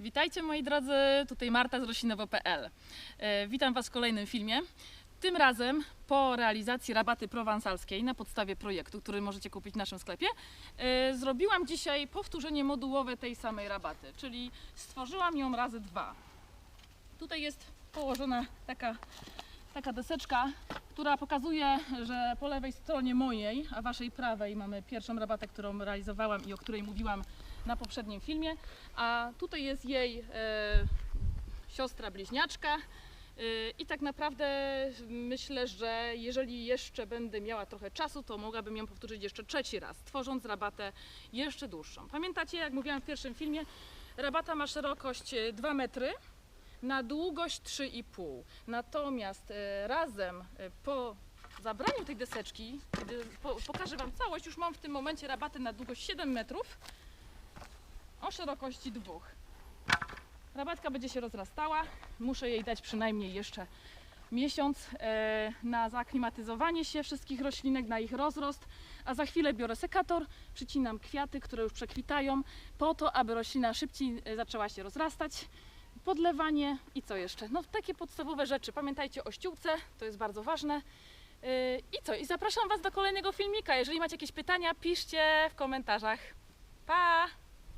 Witajcie moi drodzy, tutaj Marta z roślinowo.pl. E, Witam Was w kolejnym filmie. Tym razem po realizacji rabaty prowansalskiej na podstawie projektu, który możecie kupić w naszym sklepie, e, zrobiłam dzisiaj powtórzenie modułowe tej samej rabaty, czyli stworzyłam ją razy dwa. Tutaj jest położona taka, taka deseczka, która pokazuje, że po lewej stronie mojej, a waszej prawej mamy pierwszą rabatę, którą realizowałam i o której mówiłam na poprzednim filmie, a tutaj jest jej e, siostra bliźniaczka. E, I tak naprawdę myślę, że jeżeli jeszcze będę miała trochę czasu, to mogłabym ją powtórzyć jeszcze trzeci raz, tworząc rabatę jeszcze dłuższą. Pamiętacie, jak mówiłam w pierwszym filmie, rabata ma szerokość e, 2 metry, na długość 3,5. Natomiast e, razem e, po zabraniu tej deseczki, kiedy po, pokażę Wam całość, już mam w tym momencie rabatę na długość 7 metrów o szerokości 2. Rabatka będzie się rozrastała. Muszę jej dać przynajmniej jeszcze miesiąc e, na zaklimatyzowanie się wszystkich roślinek, na ich rozrost, a za chwilę biorę sekator, przycinam kwiaty, które już przekwitają, po to, aby roślina szybciej e, zaczęła się rozrastać. Podlewanie i co jeszcze? No takie podstawowe rzeczy. Pamiętajcie o ściółce, to jest bardzo ważne. Yy, I co? I zapraszam Was do kolejnego filmika. Jeżeli macie jakieś pytania, piszcie w komentarzach. Pa!